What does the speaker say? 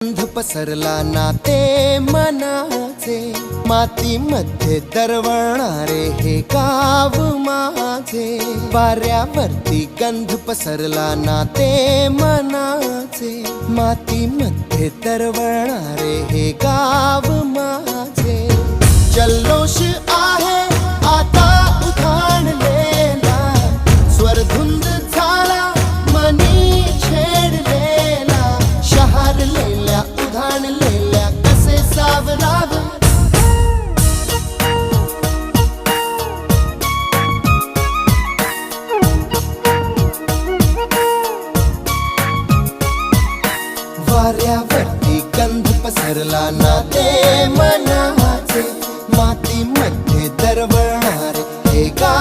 गंध पसरला नाते मनाचे मातीमध्ये दरवणारे हे गाव माझे. वाऱ्यावरती गंध पसरला नाते मनाचे मातीमध्ये दरवणारे हे गाव वाऱ्यावरती गंध पसरला ना ते मनाचे मातीमध्ये दरवळणारे हे गा